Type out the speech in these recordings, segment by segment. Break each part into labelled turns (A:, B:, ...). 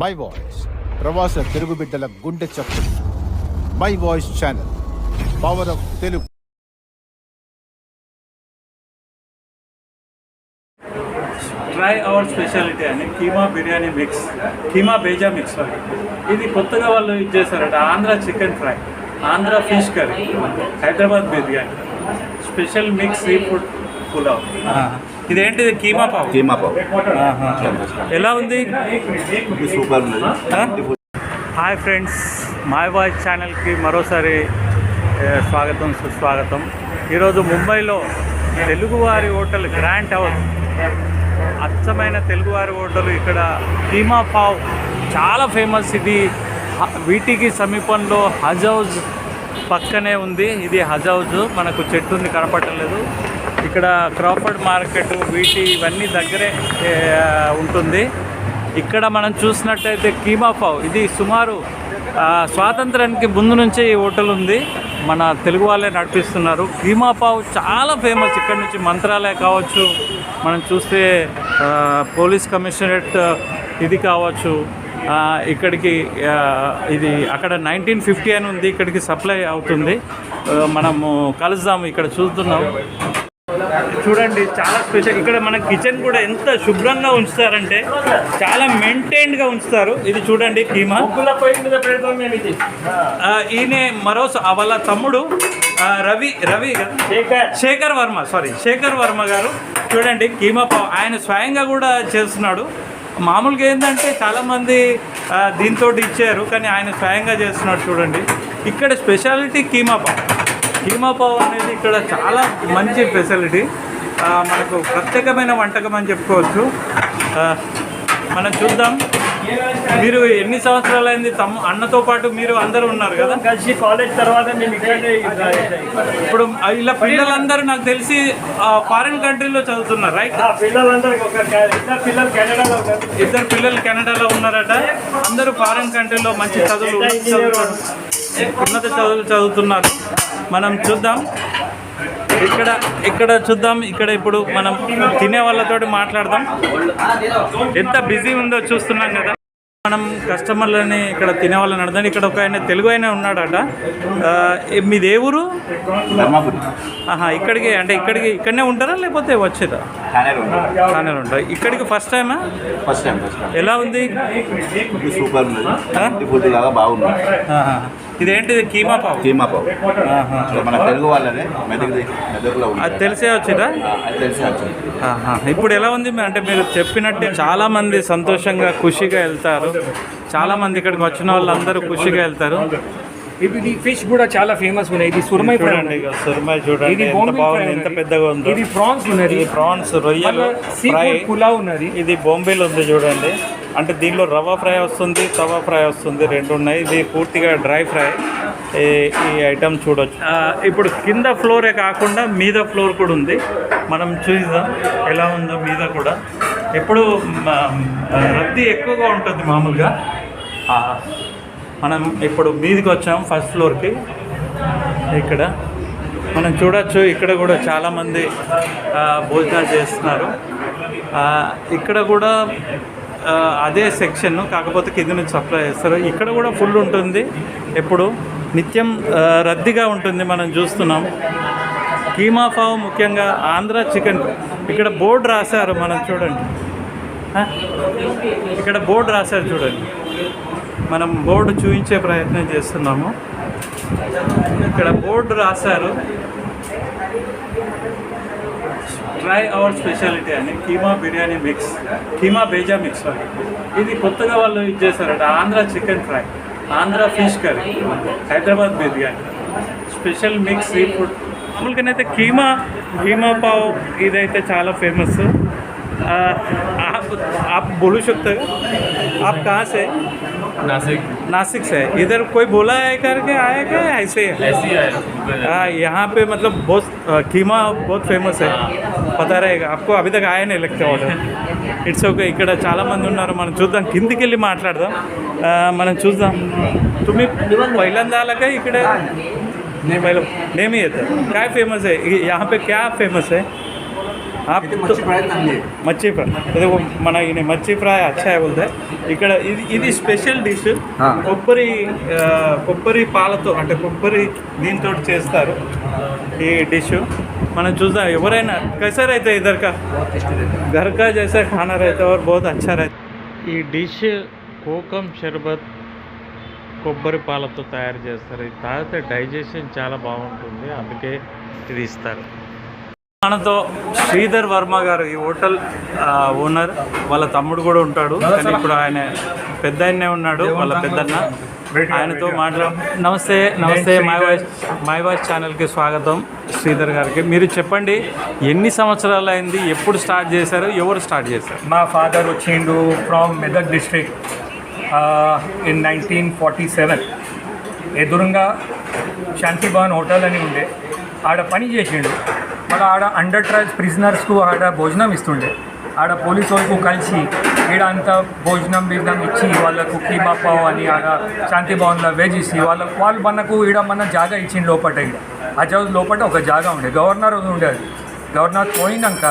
A: My voice ప్రవాస తెలుగు బిడ్డల గుండె చప్పుడు. My voice channel power of Telugu
B: try our speciality అని కీమా బిర్యానీ మిక్స్ కీమా బేజా మిక్స్ ఇది కొత్తగా వాళ్ళు ఇది చేశారట Andhra chicken fry Andhra fish curry Hyderabad biryani. Special mix sea food pulao ఇదేంటిది? కీమా పావు.
C: కీమా పావు.
B: ఎలా ఉంది? Super? Hi friends my voice ఛానల్కి మరోసారి స్వాగతం సుస్వాగతం. ఈరోజు ముంబైలో తెలుగువారి హోటల్ గ్రాండ్ హౌస్. అచ్చమైన తెలుగువారి హోటల్ ఇక్కడ కీమా పావ్. చాలా ఫేమస్. ఇది వీటికి సమీపంలో హజ్ హౌస్ పక్కనే ఉంది. ఇది హజ్ హౌస్. మనకు చెట్టు ఉంది కనపడలేదు ఇక్కడ క్రాఫర్డ్ మార్కెట్ వీటి ఇవన్నీ దగ్గరే ఉంటుంది. ఇక్కడ మనం చూసినట్టయితే కీమా పావ్ ఇది సుమారు స్వాతంత్రానికి ముందు నుంచే ఈ హోటల్ ఉంది. మన తెలుగు వాళ్ళే నడిపిస్తున్నారు. కీమా పావ్ చాలా ఫేమస్. ఇక్కడ నుంచి మంత్రాలయ కావచ్చు మనం చూస్తే పోలీస్ కమిషనరేట్ ఇది కావచ్చు. ఇక్కడికి ఇది అక్కడ నైన్టీన్ ఫిఫ్టీ అని ఉంది. ఇక్కడికి సప్లై అవుతుంది. మనము కలుద్దాం ఇక్కడ చూస్తున్నాం. చూడండి చాలా స్పెషల్ ఇక్కడ మన కిచెన్ కూడా ఎంత శుభ్రంగా ఉంచుతారంటే చాలా మెయింటైన్డ్గా ఉంచుతారు. ఇది చూడండి కీమా. ఈయన మరో వాళ్ళ తమ్ముడు రవి రవి? శేఖర్. వర్మ సారీ శేఖర్ వర్మ గారు. చూడండి కీమా పావ్ ఆయన స్వయంగా కూడా చేస్తున్నాడు. మామూలుగా ఏంటంటే చాలామంది దీంతో ఇచ్చారు కానీ ఆయన స్వయంగా చేస్తున్నాడు చూడండి. ఇక్కడ స్పెషాలిటీ కీమా పావ్. కీమా పావ్ అనేది ఇక్కడ చాలా మంచి ఫెసిలిటీ మనకు ప్రత్యేకమైన వంటకం అని చెప్పుకోవచ్చు. మనం చూద్దాం. మీరు ఎన్ని సంవత్సరాలు అయింది తమ్ము అన్నతో పాటు మీరు అందరూ ఉన్నారు కదా?
D: కలిసి కాలేజ్ తర్వాత మేము ఇక్కడే
B: ఇప్పుడు ఇలా పిల్లలందరూ నాకు తెలిసి ఫారిన్ కంట్రీలో చదువుతున్నారు రైట్
D: పిల్లలందరూ ఇద్దరు పిల్లలు కెనడాలో ఉన్నారు.
B: ఇద్దరు పిల్లలు కెనడాలో ఉన్నారట. అందరూ ఫారిన్ కంట్రీలో మంచి చదువులు ఉన్నత చదువులు చదువుతున్నారు. మనం చూద్దాం. ఇక్కడ ఇక్కడ చూద్దాం. ఇక్కడ ఇప్పుడు మనం తినే వాళ్ళతోటి మాట్లాడదాం. ఎంత బిజీ ఉందో చూస్తున్నాం కదా. మనం కస్టమర్లని ఇక్కడ తినే వాళ్ళని అడదాం. ఇక్కడ ఒక ఆయన తెలుగు ఆయన ఉన్నాడట. మీది ఏ ఊరు? ఆహా ఇక్కడికి అంటే ఇక్కడికి ఇక్కడనే ఉంటారా లేకపోతే వచ్చేదా? చాలా ఉంటాయి ఇక్కడికి ఫస్ట్ టైమా?
C: ఫస్ట్ టైం
B: ఎలా ఉంది?
C: సూపర్ ఉంది. బాగుంది.
B: ఇదేంటిది? కీమా పావు.
C: కీమా పావు. మన తెలుగు వాళ్ళనే మెదక్ మెదక్లో
B: అది తెలిసే వచ్చిరా
C: అది తెలిసి వచ్చింది.
B: ఇప్పుడు ఎలా ఉంది? అంటే మీరు చెప్పినట్టే చాలా మంది సంతోషంగా ఖుషిగా వెళ్తారు. చాలా మంది ఇక్కడికి వచ్చిన వాళ్ళందరూ ఖుషిగా వెళ్తారు.
D: ఇది ఫిష్ కూడా చాలా ఫేమస్ ఉన్నాయి. ఇది సురమై
B: చూడండి సురమై చూడండి
D: ఇది
B: ఎంత
D: బొంబిల్
B: బాగుంది ఎంత. పెద్దగా ఉందో.
D: ఇది ప్రాన్స్ ఉన్నది.
B: ఇది ప్రాన్స్ రొయ్యలు
D: పులావ్ ఉన్నది.
B: ఇది బొంబేలు ఉంది చూడండి. అంటే దీనిలో రవ్వ ఫ్రై వస్తుంది తవా ఫ్రై వస్తుంది రెండు ఉన్నాయి. ఇది పూర్తిగా డ్రై ఫ్రై. ఈ- ఈ ఐటమ్ చూడొచ్చు. ఇప్పుడు కింద ఫ్లోరే కాకుండా మీద ఫ్లోర్ కూడా ఉంది. మనం చూద్దాం ఎలా ఉందో మీద కూడా. ఎప్పుడు రద్దీ ఎక్కువగా ఉంటుంది మామూలుగా. మనం ఇప్పుడు మీదికి వచ్చాం ఫస్ట్ ఫ్లోర్కి. ఇక్కడ మనం చూడొచ్చు ఇక్కడ కూడా చాలామంది భోజనాలు చేస్తున్నారు. ఇక్కడ కూడా అదే సెక్షన్ కాకపోతే కింద నుంచి సప్లై చేస్తారు. ఇక్కడ కూడా ఫుల్ ఉంటుంది. ఎప్పుడు? నిత్యం రద్దీగా ఉంటుంది మనం చూస్తున్నాం. కీమా ఫావ్ ముఖ్యంగా ఆంధ్ర చికెన్. ఇక్కడ బోర్డు రాశారు మనం చూడండి. ఇక్కడ బోర్డు రాశారు చూడండి. మనం బోర్డు చూపించే ప్రయత్నం చేస్తున్నాము. ఇక్కడ బోర్డు రాశారు. ట్రై అవర్ స్పెషాలిటీ అని కీమా బిర్యానీ మిక్స్ కీమా బేజా మిక్స్ ఇది కొత్తగా వాళ్ళు ఇది చేశారట Andhra chicken fry Andhra fish curry Hyderabad biryani. Special mix sea food మామూలుగానైతే keema keema pav ఇదైతే చాలా ఫేమస్ आप आप बोल सकते हो आप कहाँ से
E: नासिक
B: नासिक से इधर कोई बोला है करके आया क्या ऐसे ही है?
E: ऐसे ही है
B: हाँ यहाँ पे मतलब बहुत अ, कीमा बहुत फेमस है पता रहेगा आपको अभी तक आया नहीं लगता ऑर्डर ఇట్స్ ఓకే ఇక్కడ చాలా మంది ఉన్నారు మనం చూద్దాం కిందికి వెళ్ళి మాట్లాడదాం ఆ, మనం చూద్దాం तुम्ही पहिल्यांदा आला का इकडे नहीं पहले नेहमी येतं काय फेमस आहे इ- यहाँ पे क्या फेमस है हाँ तो, मच्छी फ्राई मच्छी फ्राई देखो मन इन्हें ఇక్కడ ఇది ఇది స్పెషల్ డిష్. కొబ్బరి కొబ్బరి పాలతో అంటే కొబ్బరి దీంతో చేస్తారు ఈ డిష్. మనం చూద్దాం ఎవరైనా కైసా రైతే ఇద్దరు కా చేసే కా జైసా ఖానా రైతే और ఈ డిష్ కోకం షర్బత్ కొబ్బరి పాలతో తయారు చేస్తారు. ఇది తాగితే డైజెషన్ చాలా బాగుంటుంది. అందుకే ఇది ఇస్తారు. మనతో శ్రీధర్ వర్మ గారు ఈ హోటల్ ఓనర్ వాళ్ళ తమ్ముడు కూడా ఉంటాడు. కానీ ఇప్పుడు ఆయన పెద్ద ఉన్నాడు వాళ్ళ పెద్దన్న. ఆయనతో మాట్లా నమస్తే నమస్తే మై వాయిస్ మై వాయిస్ ఛానల్కి స్వాగతం శ్రీధర్ గారికి. మీరు చెప్పండి ఎన్ని సంవత్సరాలు అయింది ఎప్పుడు స్టార్ట్ చేశారు ఎవరు స్టార్ట్ చేశారు?
D: మా ఫాదర్ వచ్చిండు from Medak district in nineteen forty seven ఎదురుగా శాంతిభవన్ హోటల్ అని ఉండే. ఆడ పని చేసిండు. మళ్ళీ ఆడ అండర్ ట్రయల్స్ ప్రిజనర్స్కు ఆడ భోజనం ఇస్తుండే. ఆడ పోలీసు వాళ్ళకు కలిసి ఈడ అంతా భోజనం బిజనం ఇచ్చి వాళ్ళకు కీమా పావు అని ఆడ శాంతి భవన్లో వెజ్ ఇచ్చి వాళ్ళ వాళ్ళు మనకు ఈడ మన జాగా ఇచ్చింది లోపట ఈడ. ఆ లోపట ఒక జాగా ఉండే గవర్నర్ ఉండేది గవర్నర్ పోయినాక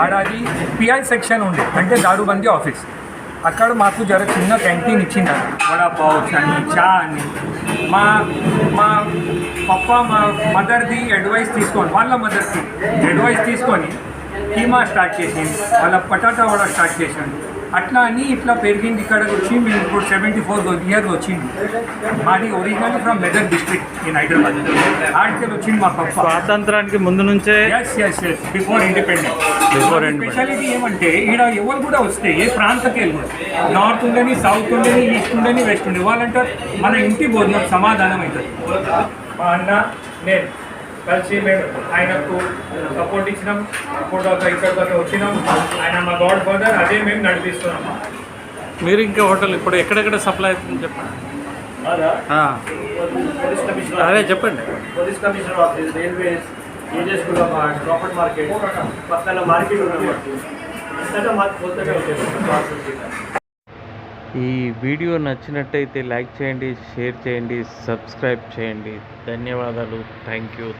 D: ఆడ అది పిఐ సెక్షన్ ఉండే అంటే దారుబందీ ఆఫీస్ అక్కడ మాకు జర చిన్న క్యాంటీన్ ఇచ్చింది వడాపావ్ అని చా అని. మా మా పప్ప మా మదర్ది అడ్వైస్ తీసుకొని వాళ్ళ మదర్కి అడ్వైస్ తీసుకొని కీమా స్టార్ట్ చేసింది. వాళ్ళ పటాటా వడ స్టార్ట్ చేసింది. అట్లా అని ఇట్లా పెరిగింది. ఇక్కడ వచ్చి మేము ఇప్పుడు సెవెంటీ ఫోర్ ఇయర్ వచ్చింది. మాది original from Medak district in Hyderabad ఆడికి వచ్చింది మా పప్ప.
B: స్వాతంత్రానికి ముందు నుంచే
D: yes yes yes
B: before independence
D: independence. Speciality ఏమంటే ఈడ ఎవరు కూడా వస్తే ఏ ప్రాంతకి వెళ్ళి కూడా నార్త్ ఉండని సౌత్ ఉండని ఈస్ట్ ఉండని వెస్ట్ ఉండి వాళ్ళంటారు మన ఇంటి భోజనం సమాధానం అవుతుంది. మా అన్న నేను కలిసి మేము ఆయనకు సపోర్ట్ ఇచ్చినాం సపోర్ట్ ఇక్కడ దాకా వచ్చినాం. ఆయన మా గాడ్ ఫాదర్ అదే మేము నడిపిస్తున్నాం.
B: మీరు ఇంకా హోటల్ ఇప్పుడు ఎక్కడెక్కడ సప్లై అవుతుంది చెప్పండి? ఆ,
E: పోలీస్ కమిషనర్
B: అదే చెప్పండి.
E: పోలీస్ కమిషనర్ ఆఫీస్ రైల్వేస్ ఏజెస్ కూడా ప్రాపర్టీ మార్కెట్ పక్కన మార్కెట్ ఉన్నమాట ఇంతగా మాకు ఉంటుంది
B: ఈ వీడియో నచ్చినట్టయితే లైక్ చేయండి షేర్ చేయండి సబ్స్క్రైబ్ చేయండి. ధన్యవాదాలు. Thank you.